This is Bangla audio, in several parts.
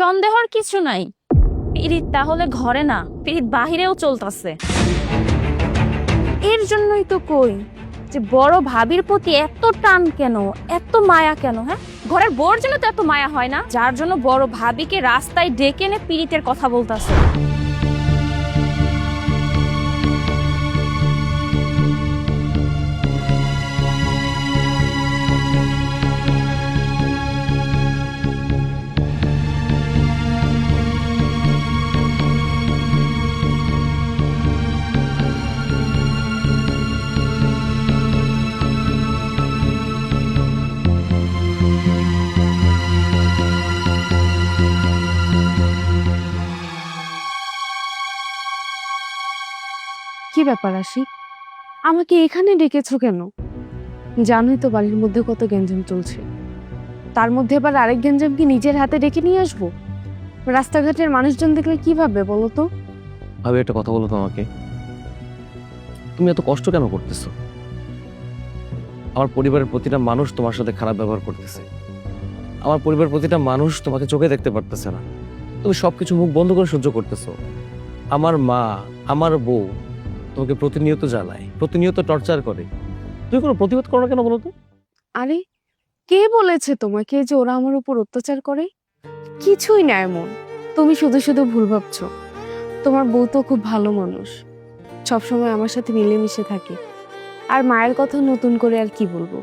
সন্দেহর কিছু নাই। পিরিত তাহলে ঘরে না পিরিত বাহিরেও চলতেছে। এর জন্যই তো কই যে বড় ভাবির প্রতি এত টান কেন, এত মায়া কেন হ্যাঁ? ঘরের বোর জন্য তো এত মায়া হয় না, যার জন্য বড় ভাবিকে রাস্তায় ডেকে এনে পিরিতের কথা বলতাছে। ব্যাপার আসি আমাকে এখানে ডেকেছো কেন? জানোই তো বাড়ির মধ্যে কত গ্যাঞ্জাম চলছে। তার মধ্যে আবার আরেক গ্যাঞ্জাম কি নিজের হাতে ডেকে নিয়ে আসব? রাস্তাঘাটের মানুষজন দেখলে কি ভাববে বলো তো? ভাবে, একটা কথা বলো তো আমাকে তুমি এত কষ্ট কেন করতেছো? আমার পরিবারের প্রতিটা মানুষ তোমার সাথে খারাপ ব্যবহার করতেছে। আমার পরিবারের প্রতিটা মানুষ তোমাকে চোখে দেখতে পারতেছে না। তুমি সবকিছু মুখ বন্ধ করে সহ্য করতেছো। আমার মা, আমার বউ তোমাকে প্রতিনিয়ত জ্বালায় প্রতিনিয়ত টর্চার করে। তুমি কোনো প্রতিবাদ করো না কেন বলো তো? আরে কে বলেছে তোমাকে যে ওরা আমার উপর অত্যাচার করে? কিছুই না এমন। তুমি শুধু শুধু ভুল ভাবছ। তোমার বউ তো খুব ভালো মানুষ। সবসময় আমার সাথে মিলেমিশে থাকে। আর মায়ের কথা নতুন করে আর কি বলব?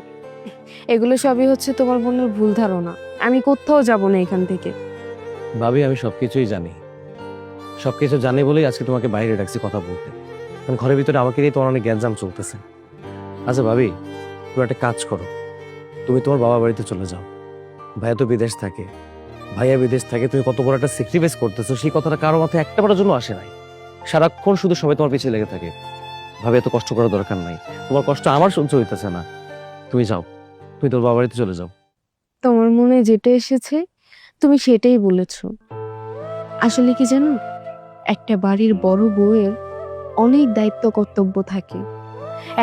এগুলো সবই হচ্ছে তোমার বোনের ভুল ধারণা। আমি কোথাও যাব না এখান থেকে। ভাবি আমি সবকিছুই জানি। সবকিছু জানি বলেই আজকে তোমাকে বাইরে ডাকছি কথা বলতে। কারণ ঘরের ভিতরে আমাকে নিয়ে তোমার অনেক গ্যাঞ্জাম চলতেছে। আচ্ছা ভাবি, তুমি একটা কাজ করো। তুমি তোমার বাবা বাড়িতে চলে যাও। ভাইয়া তো বিদেশ থাকে। ভাইয়া বিদেশ থাকে, তুমি কত বড় একটা স্যাক্রিফাইস করতেছো, সেই কথাটা কারও মাথায় একটা বারের জন্য আসে নাই। সারাক্ষণ শুধু সবাই তোমার পিছিয়ে লেগে থাকে। ভাবে, এত কষ্ট করার দরকার নাই। তোমার কষ্ট আমার সহ্য হইতেছে না। তুমি যাও। তুমি তোর বাবা বাড়িতে চলে যাও। তোমার মনে যেটা এসেছে, তুমি সেটাই বলেছ। আসলে কি জানো? একটা বাড়ির বড় বউয়ের অনেক দায়িত্ব কর্তব্য থাকে।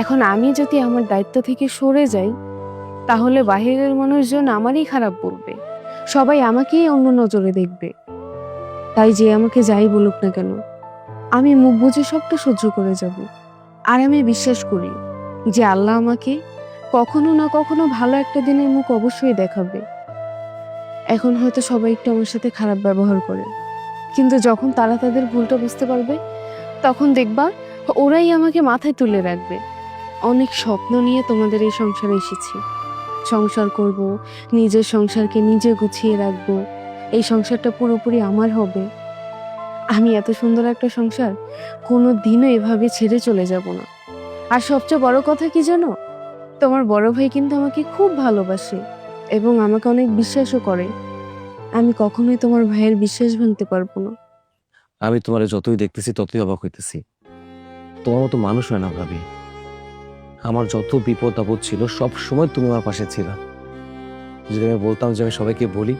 এখন আমি যদি আমার দায়িত্ব থেকে সরে যাই, তাহলে বাহিরের মানুষজন আমারই খারাপ বলবে। সবাই আমাকেই অন্য নজরে দেখবে। তাই যে আমাকে যাই বলুক না কেন, আমি মুখ বুঝে সবটা সহ্য করে যাব। আর আমি বিশ্বাস করি যে আল্লাহ আমাকে কখনো না কখনো ভালো একটা দিনের মুখ অবশ্যই দেখাবে। এখন হয়তো সবাই একটু আমার সাথে খারাপ ব্যবহার করে, কিন্তু যখন তারা তাদের ভুলটা বুঝতে পারবে তখন দেখবা ওরাই আমাকে মাথায় তুলে রাখবে। অনেক স্বপ্ন নিয়ে তোমাদের এই সংসারে এসেছি। সংসার করব, নিজের সংসারকে নিজে গুছিয়ে রাখব, এই সংসারটা পুরোপুরি আমার হবে। আমি এত সুন্দর একটা সংসার কোনো দিনও এভাবে ছেড়ে চলে যাব না। আর সবচেয়ে বড় কথা কি জানো? তোমার বড় ভাই কিন্তু আমাকে খুব ভালোবাসে এবং আমাকে অনেক বিশ্বাসও করে। আমি কখনোই তোমার ভাইয়ের বিশ্বাস ভাঙতে পারব না। আমি তোমার যতই দেখতেছি, ততই অবাক হইতেছি। তোমার মতো মানুষ হয় না ভাবি। আমার যত বিপদ আপদ ছিল, সব সময় তুমি আমার পাশে ছিল। যদি আমি বলতাম যে আমি সবাইকে বলি,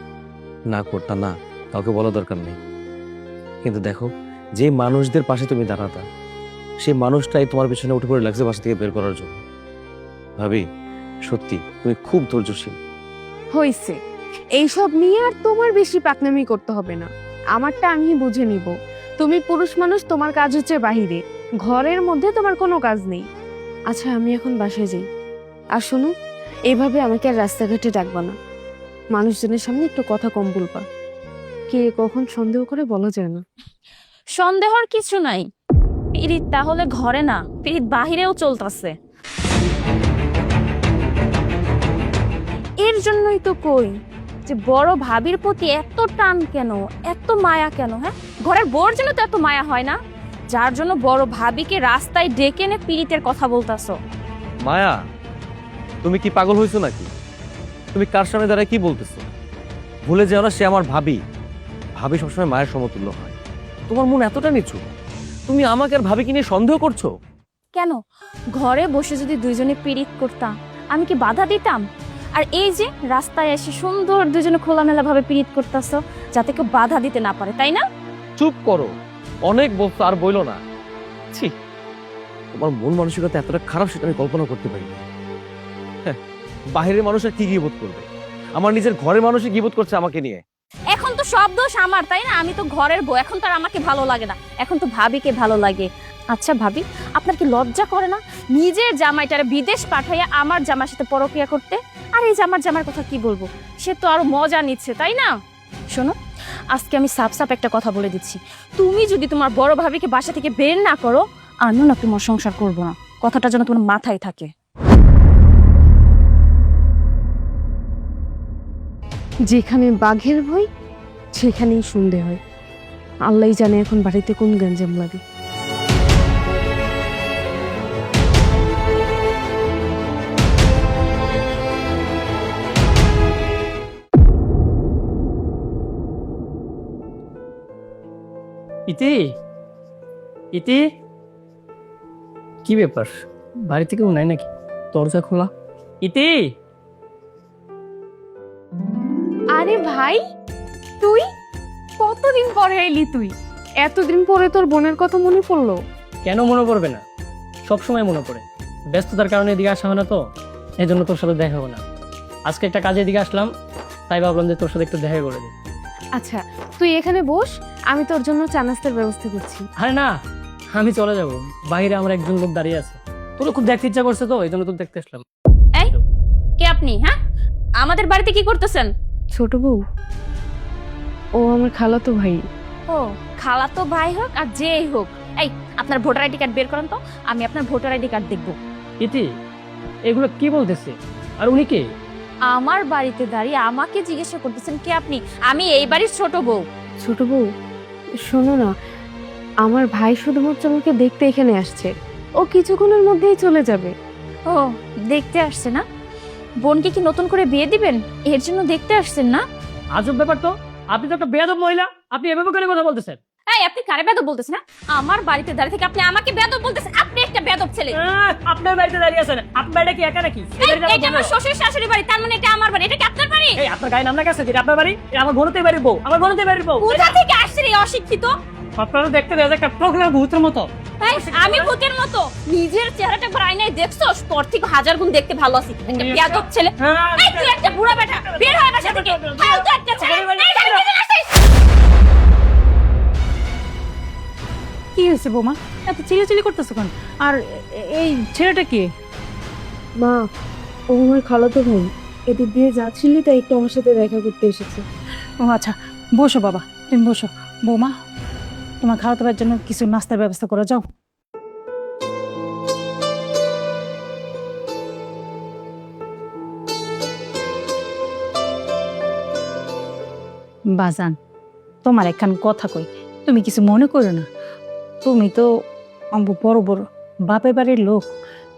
না করতাম না, কাউকে বলা দরকার নেই। কিন্তু দেখো, যে মানুষদের পাশে তুমি দাঁড়াতা, সেই মানুষটাই তোমার পিছনে উঠে পড়ে লাগছে বাসা থেকে বের করার জন্য। ভাবি, সত্যি, তুমি খুব ধৈর্যশীল। হইছে। এইসব নিয়ে আর তোমার বেশি পাকনামি করতে হবে না। আমারটা আমি বুঝে নিব। তুমি পুরুষ মানুষ তোমার কাজ হচ্ছে বাহিরে। ঘরের মধ্যে তোমার কোনো কাজ নেই। আচ্ছা আমি এখন বাসায় যাই। আর শোনো এইভাবে আমাকে আর রাস্তাঘাটে ডাকবা না। মানুষজনের সামনে একটু কথা কম বলবা। কে কখন সন্দেহ করে বলা যায় না। সন্দেহর কিছু নাই। পিরিত তাহলে ঘরে না পিরিত বাহিরেও চলতেছে। এর জন্যই তো কই যে বড় ভাবির প্রতি এত টান কেন এত মায়া কেন হ্যাঁ? ঘরের বোর জন্য তো এত মায়া হয় না? যার জন্য বড় ভাবিকে রাস্তায় ডেকে এনে পীড়িতের কথা বলতাছো। মায়া তুমি কি পাগল হয়েছো নাকি? তুমি কার সামনে দাঁড়ায় কি বলতেছো? ভুলে যেও না সে আমার ভাবি। ভাবি সবসময় মায়ের সমতুল্য হয়। তোমার মন এতটা নিচু তুমি আমাকে আর ভাবিকে নিয়ে সন্দেহ করছ? কেন? ঘরে বসে যদি দুইজনে পিরিত করতাম আমি কি বাধা দিতাম? আর এই যে রাস্তায় এসে সুন্দর দুজনে খোলামেলা ভাবে পিরিত করতেছো যাতে কেউ বাধা দিতে না পারে তাই না? চুপ করো। অনেক বস্তু আর বইলো না। ছি তোমার মন মানসিকতা এতটা খারাপ সেটা আমি কল্পনা করতে পারি। হ্যাঁ, বাহিরের মানুষ আর কি গিবোধ করবে? আমার নিজের ঘরের মানুষই গিবোধ করছে আমাকে নিয়ে। এখন তো সব দোষ আমার তাই না? আমি তো ঘরের বউ এখন তো আর আমাকে ভালো লাগে না। এখন তো ভাবিকে ভালো লাগে। আচ্ছা ভাবি আপনার কি লজ্জা করে না? নিজের জামাইটারে বিদেশ পাঠাইয়া আমার জামার সাথে পরকিয়া করতে? আর এই জামার জামার কথা কি বলব? সে তো আরও মজা নিচ্ছে তাই না? শোনো আজকে আমি সাফ সাফ একটা কথা বলে দিচ্ছি। তুমি যদি তোমার বড় ভাবিকে বাসা থেকে বের না করো, আমিও না তোমার সংসার করব না। কথাটা যেন তোমার মাথায় থাকে। যেখানে বাঘের ভয়, সেখানেই সন্ধে হয়। আল্লাহ জানে এখন বাড়িতে কোন গঞ্জাম লাগে। ইতি ইতি। কি ব্যাপার? বাড়িতে কেউ নাই নাকি? দরজা খোলা। ইতি। আরে ভাই তুই? কতদিন পরে এলি তুই? এতদিন পরে তোর বোনের কথা মনে পড়ল? কেন মনে পড়বে না? সব সময় মনে পড়ে। ব্যস্ততার কারণে এদিকে আসা হয় না তো। এই জন্য তোর সাথে দেখা হবে না। আজকে একটা কাজে এদিকে আসলাম তাই ভাবলাম যে তোর সাথে একটু দেখা করে দিই। আচ্ছা তুই এখানে বস আমি তোর জন্য চা নাস্তার ব্যবস্থা করছি। আরে না আমি চলে যাব। বাইরে আমার একজন লোক দাঁড়িয়ে আছে। তোর খুব দেখতে ইচ্ছা করছে তো এই জন্য তোর দেখতে আসলাম। এই কে আপনি হ্যাঁ? আমাদের বাড়িতে কি করতেছেন? ছোট বউ। ও আমার খালাতো ভাই। ও খালাতো ভাই হোক আর যেই হোক। এই আপনার ভোটার আইডি কার্ড বের করেন তো আমি আপনার ভোটার আইডি কার্ড দেখব। ইতি এগুলো কি বলতেছে? আর উনি কে? আমার বাড়িতে দাঁড়িয়ে আমাকে জিজ্ঞাসা করতেছেন কে আপনি? আমি এই বাড়ির ছোট বউ। ছোট বউ? শোনো না আমার ভাই শুধুমাত্র আমাকে দেখতে এখানে আসছে। ও কিছুক্ষণের মধ্যেই চলে যাবে। ও দেখতে আসছে না? বোনকে কি নতুন করে বিয়ে দিবেন? এর জন্য দেখতে আসছেন না? আজব ব্যাপার তো। আপনি তো একটা বেয়াদব মহিলা। আপনি এভাবে করে কথা বলতেছেন? এই আপনি কারে বেদব বলতেছেন হ্যাঁ? আমার বাড়িতে দাঁড়িয়ে থেকে আপনি আমাকে বেদব বলতেছেন আপনি একটা বেদব ছেলে। আহ, আপনার বাড়িতে দাঁড়িয়ে আছেন আপনার বাড়িটা কি একা নাকি? এই এটা আমার শ্বশুর শাশুড়ি বাড়ি তার মানে এটা আমার বাড়ি এটা কি আপনার বাড়ি? এই আপনার গায়ে নাম না গেছে যেটা আপনার বাড়ি? এটা আমার বাড়ির বউ আমার বাড়ির বউ। কোথা থেকে আসছে এই অশিক্ষিত? আপনারা দেখতে দেয় একটা প্রগলা ভূতের মতো। এই, আমি ভূতের মতো। নিজের চেহারাটা একবার আয়নায় দেখছ তোর থেকে হাজার গুণ দেখতে ভালো আছি। একটা ছেলে। হ্যাঁ, এই তুই একটা বুড়া বেটা বের হয় বাসা থেকে। ফালতু একটা ছেলে। এই, কি হয়েছে বৌমা? এত চিল্লাচিল্লি করতেছো কেন? আর এই ছেলেটা কে? মা ও আমার খালাতো ভাই। এদিক দিয়ে যাচ্ছিলি তাই একটু আমার সাথে দেখা করতে এসেছে। ও আচ্ছা বসো বাবা তুমি বসো। বৌমা তোমার খাওয়াতে পারার জন্য কিছু নাস্তার ব্যবস্থা করে যাও। বাজান তোমার একখান কথা কই তুমি কিছু মনে করো না? তুমি তো আমার বড় বড় বাপের বাড়ির লোক।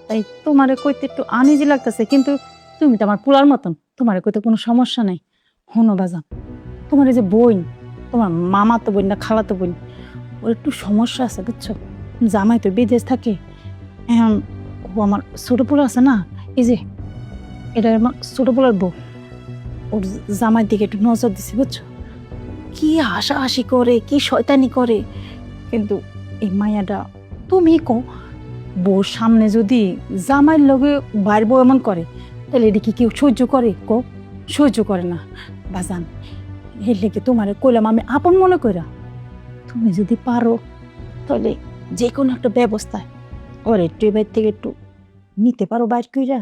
তাই তোমারে কইতে একটু আনিজি লাগতেছে, কিন্তু তুমি তো আমার পোলার মতন, তোমারে কইতে কোনো সমস্যা নাই। হনো বাজান তোমার এই যে বোন, তোমার মামা তো বোন না খালা তো বোন, ওর একটু সমস্যা আছে, বুঝছ? জামাই তো বিদেশ থাকে ও আমার ছোট পোলা আছে না, এই যে এটা আমার ছোট পোলার বউ, ওর জামাইয়ের দিকে একটু নজর দিছি, বুঝছ? কি হাসাহাসি করে, কি শয়তানি করে, কিন্তু এই মায়াটা। তুমি কো বউর সামনে যদি জামাইয়ের লগে বাইর বউ এমন করে, তাহলে এটা কি কেউ সহ্য করে? কো সহ্য করে না। বাজান, এর লেগে তোমারে কইলাম আমি আপন মনে কইরা। তুমি যদি পারো, তাহলে যে কোনো একটা ব্যবস্থায় ওর একটু এবার থেকে একটু নিতে পারো বাইর কইরা।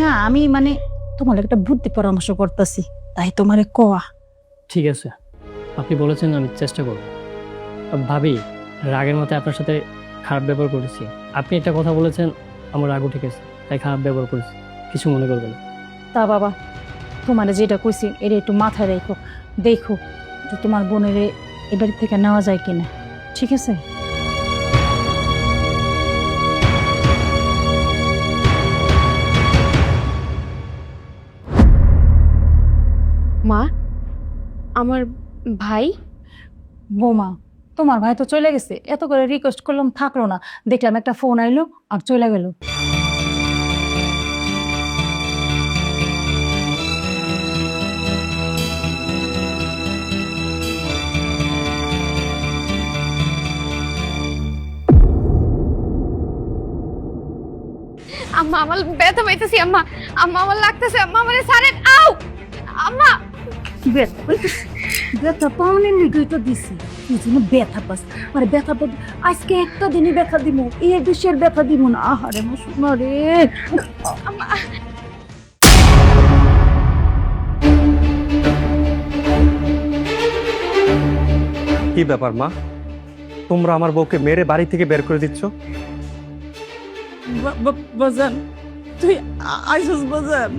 না, আমি মানে তোমার একটা বুদ্ধি পরামর্শ করতেছি, তাই তোমারে কোয়া। ঠিক আছে। আপনি বলেছেন আমি চেষ্টা করব। ভাবি রাগের মতো আপনার সাথে খারাপ ব্যবহার করেছি। আপনি একটা কথা বলেছেন আমার রাগও ঠিক আছে তাই খারাপ ব্যবহার করেছি। কিছু মনে করবেন না। তা বাবা তোমার যেটা কইছি এটা একটু মাথায় রেখো। দেখো যে তোমার বোনের এবাড়ি থেকে নেওয়া যায় কিনা। ঠিক আছে? মা আমার ভাই? বোমা তোমার ভাই তো চলে গেছে। এত করে রিকোয়েস্ট করলাম থাকল না। দেখলাম একটা ফোন আইলো আর চলে গেল। আম্মা আমার ব্যথা পাইতেছি আম্মা। আম্মা আমার লাগতেছে আম্মা আমার সারেন আউ! আম্মা! ব্যথা। ব্যথা পাওয়ানোর লিগেই তো দিছি। তুই যেন ব্যথা পাস। আর ব্যথা পাবি আজকে একটা দিনই ব্যথা দিব এর দেশের ব্যথা দিব না। আহারে মশুমা রে। কি ব্যাপার মা? তোমরা আমার বউকে মেরে বাড়ি থেকে বের করে দিচ্ছ? বাজান তুই আইসস বাজান।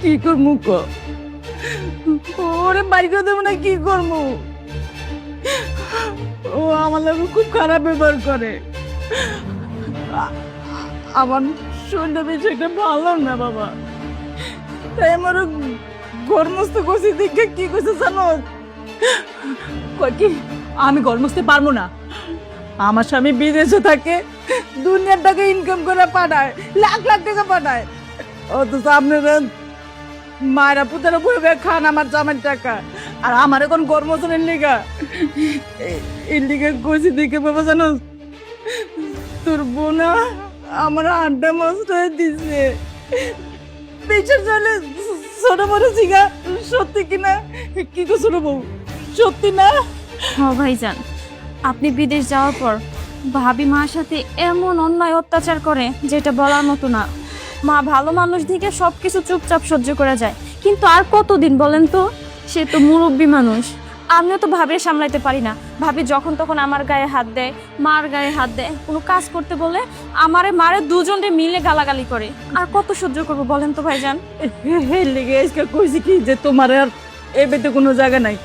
কি করমু ক? ওরে বাড়ি করে দেবো না, কি করব? ও আমার লোক খুব খারাপ ব্যবহার করে। আমার শরীরটা বেশি একটা ভালো না, বাবা। তাই আমার গরমস্ত করছি, দেখে কি করছে জানো? কি, আমি গরমস্তে পারব না। আমার স্বামী বিদেশে থাকে, দুনিয়ার টাকা ইনকাম করে পাঠায়, লাখ লাখ টাকা পাঠায়। অথচ আপনারা মায়েরা পুতারা বই বই খান আমার জামার টাকা। আর আমার এখন কর্মচারীর লিগা। এ- এই লিগা কইছি দেখে বাবা জানো? তোর বোনা আমার আড্ডা মস্ত হয়ে দিছে। ছোট বড় জিগা, সত্যি কিনা কি গো ছোট বউ? সত্যি না? হ ভাইজান, আপনি বিদেশ যাওয়ার পর ভাবি মার সাথে এমন অন্যায় অত্যাচার করে, যেটা বলার মতো না। মা ভালো মানুষ দিকে সব কিছু চুপচাপ সহ্য করা যায়। কিন্তু আর কতদিন বলেন তো? সে তো মুরব্বী মানুষ। আমিও তো ভাবে সামলাইতে পারি না। ভাবি যখন তখন আমার গায়ে হাত দেয় মার গায়ে হাত দেয়। কোনো কাজ করতে বলে আমারে মারে দুজনে মিলে গালাগালি করে। আর কত সহ্য করব বলেন তো ভাইজান? লেগে আজকে কইছি কি যে তোমার আর এবেতে কোনো জায়গা নাই।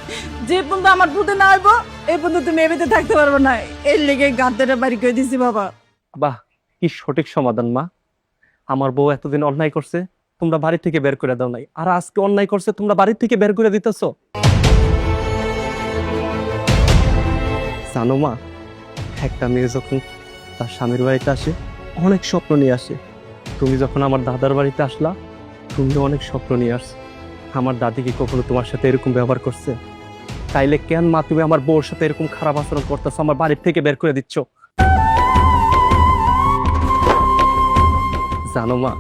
যে পর্যন্ত আমার পুতে না হইব এই পর্যন্ত তুমি এবেতে থাকতে পারবে না। এর লেগে গাঁতেটা বাড়ি করে দিছি বাবা। বাহ কি সঠিক সমাধান মা। আমার বউ এতদিন অন্যায় করছে, তোমরা বাড়ি থেকে বের করে দাও নাই। আর আজকে অন্যায় করছে, তোমরা বাড়ি থেকে বের করে দিতেছো। জানো মা, একটা মেয়ে যখন তার স্বামীর বাড়িতে আসে, অনেক স্বপ্ন নিয়ে আসে। তুমি যখন আমার দাদার বাড়িতে আসলা, তুমি অনেক স্বপ্ন নিয়ে আসছো। আমার দাদি কি কখনো তোমার সাথে এরকম ব্যবহার করছে? তাইলে কেন মা তুমি আমার বউর সাথে এরকম খারাপ আচরণ করতেছো, আমার বাড়ির থেকে বের করে দিচ্ছ? জানো মা,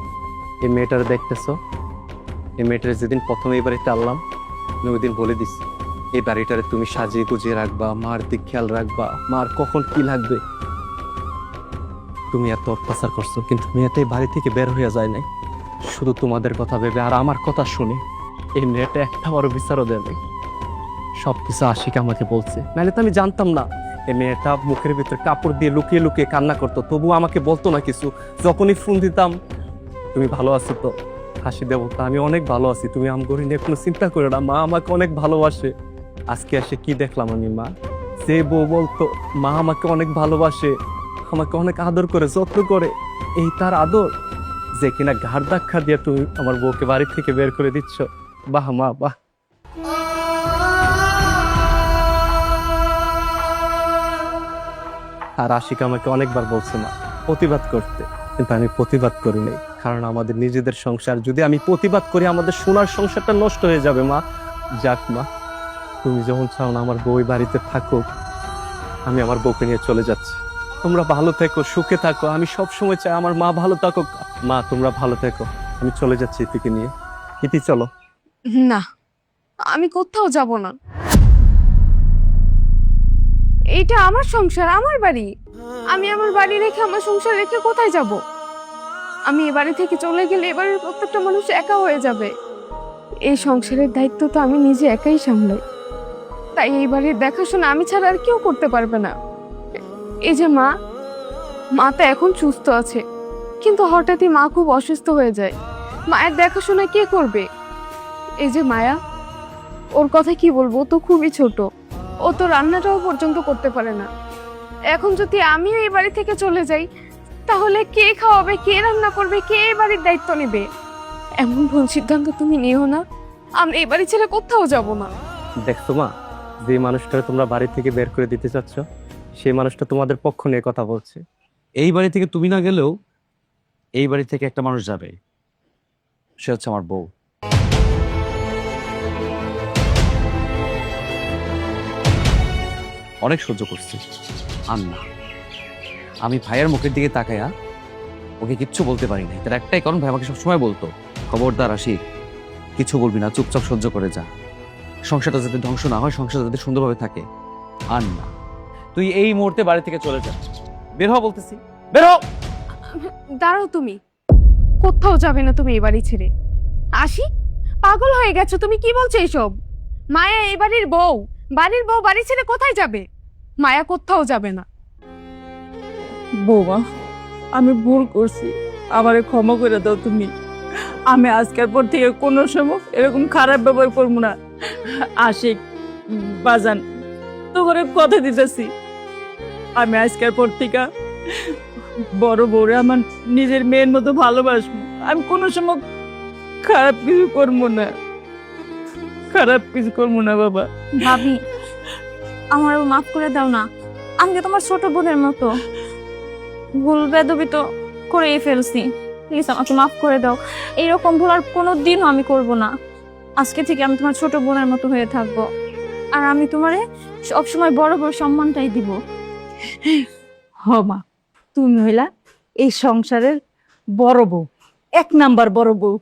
এই মেয়েটার দেখতেছো? এই মেয়েটার যেদিন প্রথমে এই বাড়িতে আনলাম, আমি ওই দিন বলে দিছি, এই বাড়িটারে তুমি সাজিয়ে গুজিয়ে রাখবা, মার দিক খেয়াল রাখবা, মার কখন কি লাগবে? তুমি এত অত্যাচার করছ, কিন্তু মেয়েটা এই বাড়ি থেকে বের হয়ে যায় নাই। শুধু তোমাদের কথা ভেবে আর আমার কথা শুনে এই মেয়েটা একটা বড় বিচারও দেয় নাই। সবকিছু আশিক আমাকে বলছে, নাহলে তো আমি জানতাম না। এই মেয়েটা মুখের ভিতরে কাপড় দিয়ে লুকিয়ে লুকিয়ে কান্না করতো। তবু আমাকে বলতো না কিছু। যখনই ফোন দিতাম, তুমি ভালো আছো তো? হাসি দেবো তা, আমি অনেক ভালো আছি। তুমি আমগরি নিয়ে কোনো চিন্তা করো না। মা আমাকে অনেক ভালোবাসে। আজকে এসে কি দেখলাম আমি, মা? যে বউ বলতো, মা আমাকে অনেক ভালোবাসে, আমাকে অনেক আদর করে, যত্ন করে। এই তার আদর, যে কিনা ঘাড় ধাক্কা দিয়ে তুমি আমার বউকে বাড়ি থেকে বের করে দিচ্ছ। বাহ, মা, বাহ। আর আশিক আমাকে অনেকবার বলছে, না, প্রতিবাদ করতে। কিন্তু আমি প্রতিবাদ করি নাই, কারণ আমাদের নিজেদের সংসার, যদি আমি প্রতিবাদ করি, আমাদের সোনার সংসারটা নষ্ট হয়ে যাবে, মা। যাক, মা, তুমি যখন চাও না আমার বই বাড়িতে থাকুক আমি আমার বউকে নিয়ে চলে যাচ্ছি। তোমরা ভালো থেকো, সুখে থাকো। আমি সব সময় চাই আমার মা ভালো থাকুক। মা, তোমরা ভালো থেকো। আমি চলে যাচ্ছি ইতিকে নিয়ে। ইতি, চলো। না, আমি কোথাও যাব না। এইটা আমার সংসার, আমার বাড়ি। আমি আমার বাড়ি রেখে, আমার সংসার রেখে কোথায় যাব? আমি এ বাড়ি থেকে চলে গেলে এবারের প্রত্যেকটা মানুষ একা হয়ে যাবে। এই সংসারের দায়িত্ব তো আমি নিজে একাই সামলাই। তাই এই বাড়ির দেখাশোনা আমি ছাড়া আর কেউ করতে পারবে না। এই যে মা মা তো এখন সুস্থ আছে, কিন্তু হঠাৎই মা খুব অসুস্থ হয়ে যায়। মায়ের দেখাশোনা কে করবে? এই যে মায়া, ওর কথা কি বলব? তো খুবই ছোট। ও তো রান্নাটাও পর্যন্ত করতে পারে না। এখন যদি আমিও এই বাড়ি থেকে চলে যাই তাহলে কে খাওয়াবে কে রান্না করবে কে এই বাড়ির দায়িত্ব নেবে? এমন ভুল সিদ্ধান্ত তুমি নিও না। আমরা এই বাড়ি ছেড়ে কোথাও যাব না। দেখছ মা যে মানুষটা তোমরা বাড়ি থেকে বের করে দিতে চাচ্ছ সেই মানুষটা তোমাদের পক্ষ নিয়ে কথা বলছে। এই বাড়ি থেকে তুমি না গেলেও এই বাড়ি থেকে একটা মানুষ যাবে। সে হচ্ছে আমার বউ। অনেক সহ্য করছি। আর না আমি ভাইয়ের মুখের দিকে তাকায়া ওকে কিচ্ছু বলতে পারি নাই। তার একটাই কারণ, ভাই আমাকে সবসময় বলতো, খবরদার আসি কিছু বলবি না, চুপচাপ সহ্য করে যা। সংসারটা যাতে ধ্বংস না হয়, সংসারটা যাতে সুন্দরভাবে থাকে। আর না তুই এই মুহূর্তে বাড়ি থেকে চলে যা। বের হ বলতেছি। বের হ! দাঁড়াও তুমি। কোথাও যাবে না তুমি এই বাড়ি ছেড়ে। আসি পাগল হয়ে গেছো, তুমি কি বলছো এসব মায়া এই বাড়ির বউ। বাড়ির বউ বাড়ি ছেড়ে কোথায় যাবে? মায়া কোথাও যাবে না। বৌমা আমি ভুল করছি। আমারে ক্ষমা করে দাও তুমি। আমি আজকের পর থেকে কোনো সময় এরকম খারাপ ব্যবহার করব না। আশিক বাজান তো করে কথা দিতেছি। আমি আজকের পর থেকে বড় বউরে আমার নিজের মেয়ের মতো ভালোবাসবো। আমি কোনো সময় খারাপ কিছু করব না। খারাপ কিছু করব না বাবা। ভাবি আমার মাফ করে দাও না। আমি তোমার ছোট বোনের মতো। ভুল বেদবি তো করেই ফেলছি। প্লিজ আমাকে মাফ করে দাও। এইরকম ভুল আর কোনো দিনও আমি করব না। আজকে থেকে আমি তোমার ছোট বোনের মতো হয়ে থাকব। আর আমি তোমারে সবসময় বড় বড় সম্মানটাই দিব। হ মা, তুমি হইলা এই সংসারের বড় বউ, এক নাম্বার বড় বউ।